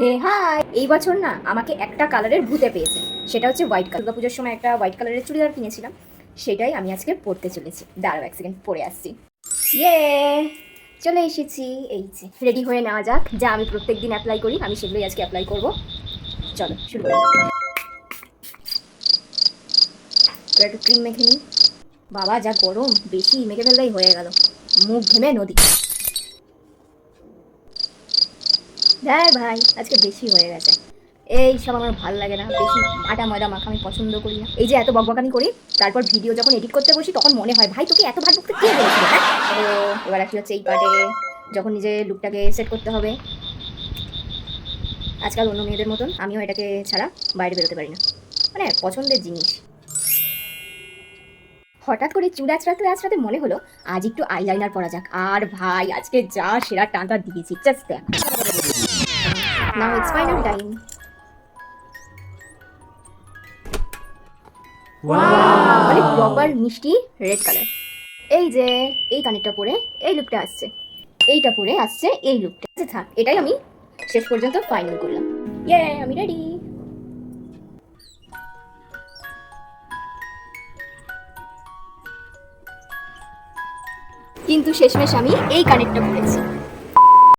হে high, এই বছর না আমাকে একটা কালারের ভূতে পেয়েছে। সেটা হচ্ছে হোয়াইট কালার। দুর্গাপুজোর সময় একটা হোয়াইট কালারের চুড়িদার কিনেছিলাম। সেটাই আমি আজকে পরতে চলেছি। দাঁড়াও এক সেকেন্ড পরে আসছি। ইয়ে চলে এসেছি। এই যে রেডি হয়ে নেওয়া যাক। যা আমি প্রত্যেক দিন অ্যাপ্লাই করি, আমি সেগুলোই আজকে অ্যাপ্লাই করব। চলো, শুরু একটু ক্রিম মেখে নিই। বাবা, যা গরম, বেশি মেখে ফেললেই হয়ে গেল। মুখ ঘেমে নদী। দেখ ভাই, আজকে বেশি হয়ে গেছে। এই সব আমার ভালো লাগে না, বেশি আটা, ময়দা, মাখা আমি পছন্দ করি না। এই যে এত বকবকানি করি, তারপর ভিডিও যখন এডিট করতে বসি, তখন মনে হয়, ভাই, তোকে এত ভাত বকতে কে বলেছিল? হ্যাঁ তো এবার আসি হচ্ছে এই পার্টে যখন নিজে লুকটাকে সেট করতে হবে। আজকাল অন্য মেয়েদের মতন, আমিও এটাকে ছাড়া বাইরে বেরোতে পারি না। মানে পছন্দের জিনিস। হঠাৎ করে চুল আঁচড়াতে আঁচড়াতে মনে হলো, আজ একটু আইলাইনার পরা যাক। আর ভাই, আজকে যা সেরা টানটা দিয়েছি জাস্ট দেখ। নাও ইটস ফাইনাল টাইম মানে প্রপার মিষ্টি রেড কালার এই যে এই কানেরটা পরে এই লুকটা আসছে। এইটা পরে আসছে এই লুকটা আচ্ছা থাক এটাই আমি শেষ পর্যন্ত ফাইনাল করলাম। ইয়ে আমি রেডি কিন্তু শেষমেশ আমি এই কানেরটা পরেছি।